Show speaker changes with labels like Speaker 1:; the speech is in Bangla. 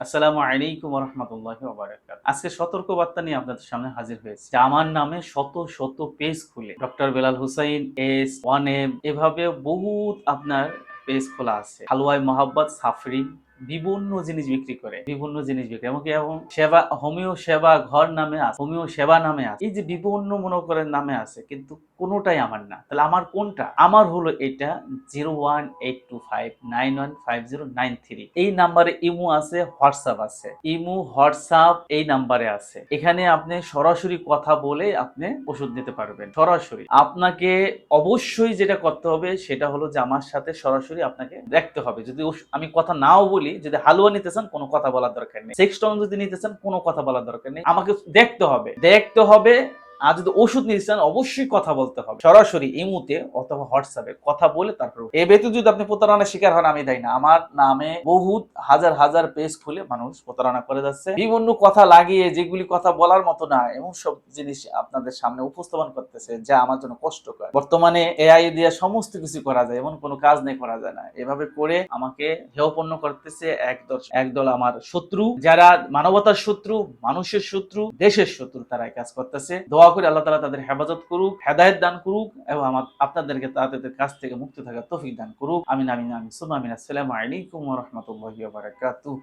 Speaker 1: আসসালামু আলাইকুম রহমতুল্লাহ ওবরাকাত আজকে সতর্ক বার্তা নিয়ে আপনাদের সামনে হাজির হয়েছে। আমার নামে শত শত পেজ খুলে doctor Belal Hussain S one M এভাবে বহুত আপনার পেজ খোলা আছে। হালুয়াই মোহাম্মদ সাফরিন বিভিন্ন জিনিস বিক্রি করে, বিভিন্ন জিনিস বিক্রি এমনকি এবং সেবা, হোমিও সেবা ঘর নামে আছে, হোমিও সেবা নামে আছে। এই যে বিভিন্ন মনে করেন নামে আছে, কিন্তু কোনোটাই আমার না। তাহলে আমার কোনটা? আমার হলো এটা zero one eight two five nine one five zero nine three. এই নাম্বারে ইমো আছে, হোয়াটসঅ্যাপ আছে। ইমো, হোয়াটসঅ্যাপ এই নাম্বারে আছে। এখানে আপনি সরাসরি কথা বলে আপনি ওষুধ নিতে পারবেন, সরাসরি। আপনাকে অবশ্যই যেটা করতে হবে সেটা হলো যে আমার সাথে সরাসরি আপনাকে দেখতে হবে। যদি আমি কথা নাও বলি যদি হালুয়া নিতেছেন, কোনো কথা বলার দরকার নেই। সেক্স টন যদি নিতেছেন, কোনো কথা বলার দরকার নেই। আমাকে দেখতে হবে। দেখতে হবে আর যদি ওষুধ নিতে চান, অবশ্যই কথা বলতে হবে। সরাসরি ইমুতে অথবা হোয়াটসঅ্যাপে কথা বলে তারপর এ ব্যতীত যদি আপনি প্রতারণার শিকার হন, আমি তাই না। আমার নামে বহুত হাজার হাজার পেজ খুলে মানুষ প্রতারণা করে যাচ্ছে। বিভিন্ন কথা লাগিয়ে যেগুলি কথা বলার মতো না, এমন সব জিনিস আপনাদের সামনে উপস্থাপন করতেছে যা আমার জন্য কষ্টকর। বর্তমানে এআই দিয়ে সমস্ত কিছু করা যায়, এমন কোনো কাজ নেই, করা যায় না। এভাবে করে আমাকে হেয়পন্ন করতেছে একদল একদল আমার শত্রু। যারা মানবতার শত্রু, মানুষের শত্রু, দেশের শত্রু তারা কাজ করতেছে। দোয়া করে আল্লাহ তালা তাদের হেফাজত করুক, হেদায়ত দান করুক এবং আমার, আপনাদেরকে তাদের কাছ থেকে মুক্ত থাকার তফিক দান করুক। আমিন আমিন আমিন। সুমা আমিন। আসসালামু আলাইকুম রহমতুল্লাহ বারাকাতুহু।